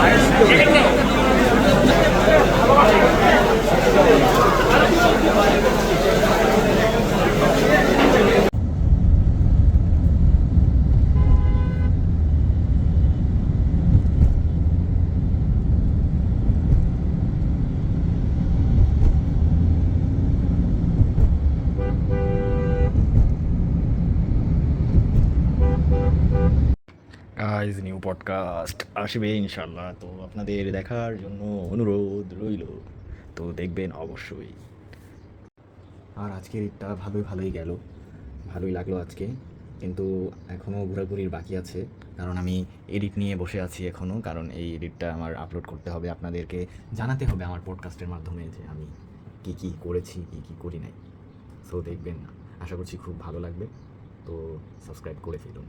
아이스크림. Guys new podcast আসবে ইনশাল্লাহ তো আপনাদের দেখার জন্য অনুরোধ রইল। তো দেখবেন অবশ্যই। আর আজকের ঈদটা ভালোই ভালোই গেল। ভালোই লাগল আজকে। কিন্তু এখনও ঘোরাঘুরির বাকি আছে। কারণ আমি এডিট নিয়ে বসে আছি এখনও কারণ এই এডিটটা আমার আপলোড করতে হবে। আপনাদেরকে জানাতে হবে আমার পডকাস্টের মাধ্যমে যে আমি কী কী করেছি, কী কী করি নাই। সো দেখবেন আশা করছি খুব ভালো লাগবে। তো সাবস্ক্রাইব করে ফেলুন।